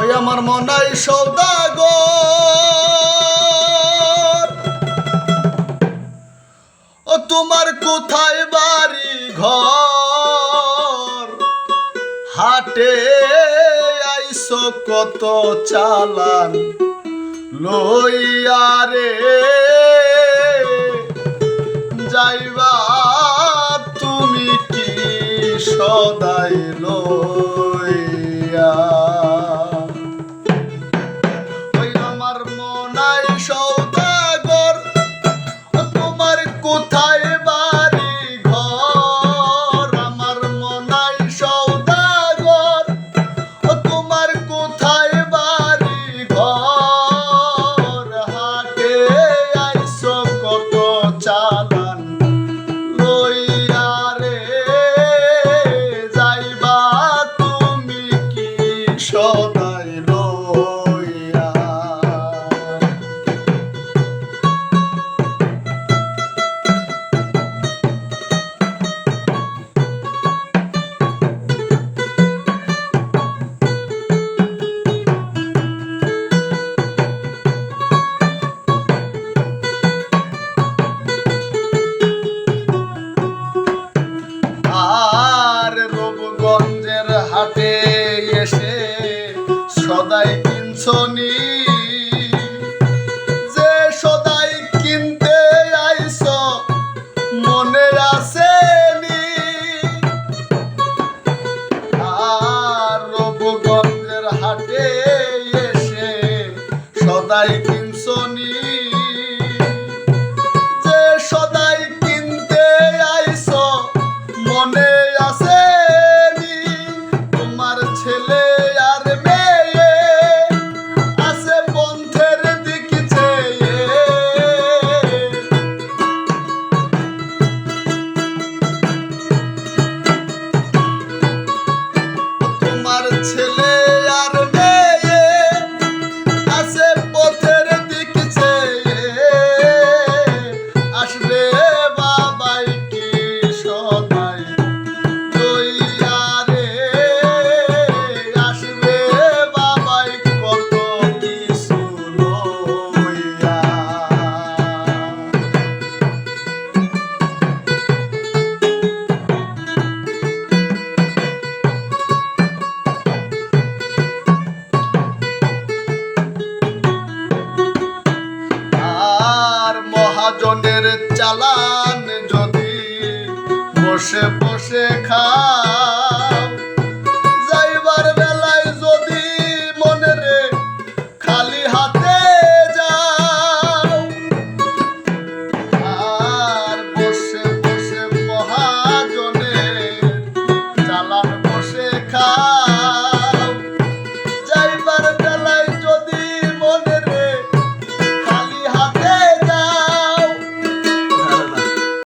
ওই আমার মনাই সৌদাগর ও তোমার কোথায় বাড়ি ঘর? হাটে আইসো কত চালান লইয়ারে যাইবা তুমি কি সদাই লইয়া কোথায় এসে সদাই কিনছনি। যে সদাই কিনতে আইস মনে আছে নি আর রূপগঞ্জের হাটে এসে সদাই কিনছনি। চালান যদি। বসে বসে খা